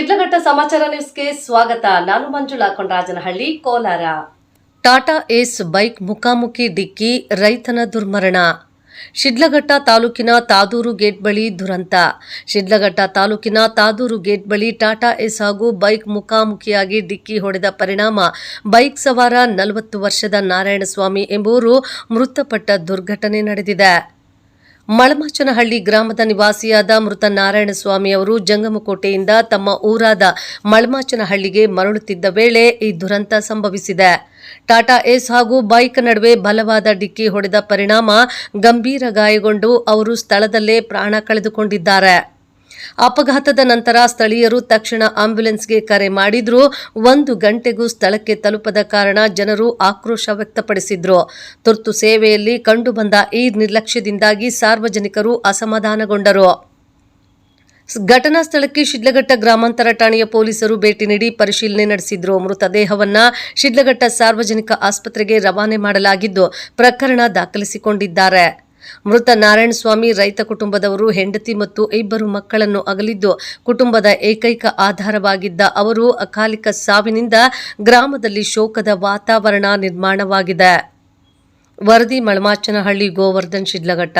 ಸಮಾಚಾರ ನ್ಯೂಸ್ಗೆ ಸ್ವಾಗತ. ನಾನು ಮಂಜುಳಾ ಕೊಂಡರಾಜನಹಳ್ಳಿ ಕೋಲಾರ. ಟಾಟಾ ಏಸ್ ಬೈಕ್ ಮುಖಾಮುಖಿ ಡಿಕ್ಕಿ, ರೈತನ ದುರ್ಮರಣ. ಶಿಡ್ಲಘಟ್ಟ ತಾಲೂಕಿನ ತಾದೂರು ಗೇಟ್ ಬಳಿ ದುರಂತ. ಶಿಡ್ಲಘಟ್ಟ ತಾಲೂಕಿನ ತಾದೂರು ಗೇಟ್ ಬಳಿ ಟಾಟಾ ಎಸ್ ಹಾಗೂ ಬೈಕ್ ಮುಖಾಮುಖಿಯಾಗಿ ಡಿಕ್ಕಿ ಹೊಡೆದ ಪರಿಣಾಮ ಬೈಕ್ ಸವಾರ ನಲವತ್ತು ವರ್ಷದ ನಾರಾಯಣಸ್ವಾಮಿ ಎಂಬುವರು ಮೃತಪಟ್ಟ ದುರ್ಘಟನೆ ನಡೆದಿದೆ. ಮಳಮಾಚನಹಳ್ಳಿ ಗ್ರಾಮದ ನಿವಾಸಿಯಾದ ಮೃತ ನಾರಾಯಣಸ್ವಾಮಿ ಅವರು ಜಂಗಮಕೋಟೆಯಿಂದ ತಮ್ಮ ಊರಾದ ಮಳಮಾಚನಹಳ್ಳಿಗೆ ಮರಳುತ್ತಿದ್ದ ವೇಳೆ ಈ ದುರಂತ ಸಂಭವಿಸಿದೆ. ಟಾಟಾ ಏಸ್ ಹಾಗೂ ಬೈಕ್ ನಡುವೆ ಬಲವಾದ ಡಿಕ್ಕಿ ಹೊಡೆದ ಪರಿಣಾಮ ಗಂಭೀರ ಗಾಯಗೊಂಡು ಅವರು ಸ್ಥಳದಲ್ಲೇ ಪ್ರಾಣ ಕಳೆದುಕೊಂಡಿದ್ದಾರೆ. ಅಪಘಾತದ ನಂತರ ಸ್ಥಳೀಯರು ತಕ್ಷಣ ಆಂಬ್ಯುಲೆನ್ಸ್ಗೆ ಕರೆ ಮಾಡಿದ್ರೂ. ಒಂದು ಗಂಟೆಗೂ ಸ್ಥಳಕ್ಕೆ ತಲುಪದ ಕಾರಣ ಜನರು ಆಕ್ರೋಶ ವ್ಯಕ್ತಪಡಿಸಿದ್ರು. ತುರ್ತು ಸೇವೆಯಲ್ಲಿ ಕಂಡುಬಂದ ಈ ನಿರ್ಲಕ್ಷ್ಯದಿಂದಾಗಿ ಸಾರ್ವಜನಿಕರು ಅಸಮಾಧಾನಗೊಂಡರು. ಘಟನಾ ಸ್ಥಳಕ್ಕೆ ಶಿಡ್ಲಘಟ್ಟ ಗ್ರಾಮಾಂತರ ಠಾಣೆಯ ಪೊಲೀಸರು ಭೇಟಿ ನೀಡಿ ಪರಿಶೀಲನೆ ನಡೆಸಿದ್ರು. ಮೃತದೇಹವನ್ನ ಶಿಡ್ಲಘಟ್ಟ ಸಾರ್ವಜನಿಕ ಆಸ್ಪತ್ರೆಗೆ ರವಾನೆ ಮಾಡಲಾಗಿದ್ದು, ಪ್ರಕರಣ ದಾಖಲಿಸಿಕೊಂಡಿದ್ದಾರೆ. ಮೃತ ನಾರಾಯಣಸ್ವಾಮಿ ರೈತ ಕುಟುಂಬದವರು, ಹೆಂಡತಿ ಮತ್ತು ಇಬ್ಬರು ಮಕ್ಕಳನ್ನು ಅಗಲಿದ್ದು ಕುಟುಂಬದ ಏಕೈಕ ಆಧಾರವಾಗಿದ್ದ ಅವರು ಅಕಾಲಿಕ ಸಾವಿನಿಂದ ಗ್ರಾಮದಲ್ಲಿ ಶೋಕದ ವಾತಾವರಣ ನಿರ್ಮಾಣವಾಗಿದೆ. ವರದಿ ಮಳಮಾಚನಹಳ್ಳಿ ಗೋವರ್ಧನ್, ಶಿಡ್ಲಘಟ್ಟ.